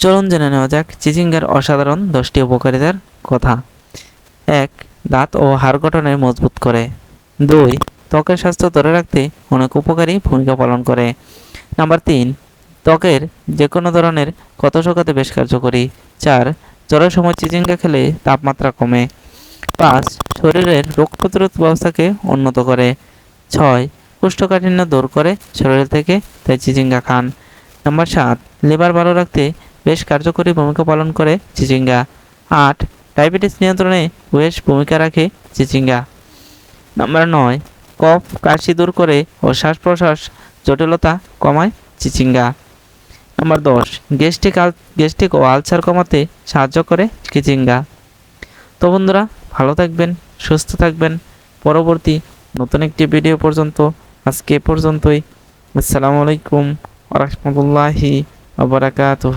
চলুন জেনে নেওয়া যাক চিচিঙ্গার অসাধারণ দশটি উপকারিতার কথা। এক, দাঁত ও হাড় গঠনে মজবুত করে। দুই, ত্বকের স্বাস্থ্য ধরে রাখতে অনেক উপকারী ভূমিকা পালন করে। নাম্বার তিন, ত্বকের যে কোনো ধরনের ক্ষত শুকাতে বেশ কার্যকরী। চার, জ্বরের সময় চিচিঙ্গা খেলে তাপমাত্রা কমে। পাঁচ, শরীরের রোগ প্রতিরোধ ব্যবস্থাকে উন্নত করে। ছয়, কোষ্ঠকাঠিন্য দূর করে শরীর থেকে তাই চিচিঙ্গা খান। নাম্বার সাত, লিভার ভালো রাখতে বেশ কার্যকরী ভূমিকা পালন করে চিচিঙ্গা। আট, ডায়াবেটিস নিয়ন্ত্রণে বেশ ভূমিকা রাখে চিচিঙ্গা। নাম্বার নয়, কফ, কাশি দূর করে ও শ্বাস প্রশ্বাস জটিলতা কমায় চিচিঙ্গা। নাম্বার দশ, গ্যাস্ট্রিক আল গ্যাস্ট্রিক ও আলসার কমাতে সাহায্য করে চিচিঙ্গা। তো বন্ধুরা, ভালো থাকবেন, সুস্থ থাকবেন। পরবর্তী নতুন একটি ভিডিও পর্যন্ত, আজকে পর্যন্তই। আসসালামু আলাইকুম রহমতুল্লাহি আবরাকাতুহ